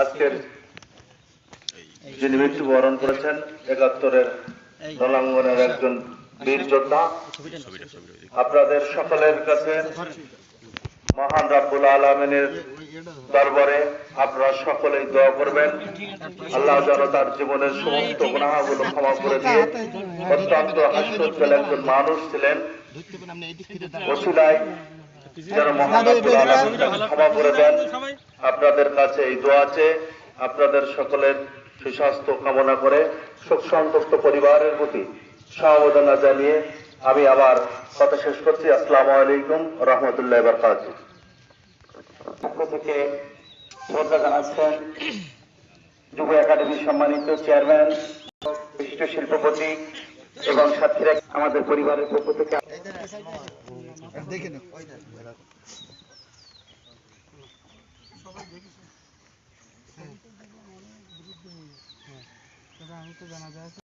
আজকের যিনি মৃত্যুবরণ করেছেন একাত্তরের রণাঙ্গনের একজন বীর যোদ্ধা। আপনাদের সকলের কাছে মহান রাব্বুল আলমিনের দরবারে আপনারা সকলেই দোয়া করবেন। আল্লাহ যেন তার জীবনের সমস্ত গুণাগুলো ক্ষমা করে দিয়ে অত্যন্ত হাস্যোজ্জ্বল একজন মানুষ ছিলেন। ওসিলায় যেন মহান রাব্বুল আলামিন ক্ষমা করে দেন। আপনাদের কাছে এই দোয়া আছে। আপনাদের সকলের সুস্বাস্থ্য কামনা করে শোক সন্তপ্ত পরিবারের প্রতি সমবেদনা জানিয়ে আমি আবার কথা শেষ করছি। আসসালামু আলাইকুম রহমতুল্লাহ বরকাত পক্ষ থেকে শ্রদ্ধা জানাচ্ছেন যুব একাডেমির সম্মানিত চেয়ারম্যান, বিশিষ্ট শিল্পপতি এবং সাথীরা আমাদের পরিবারের পক্ষ থেকে। আমি তো জানা যায়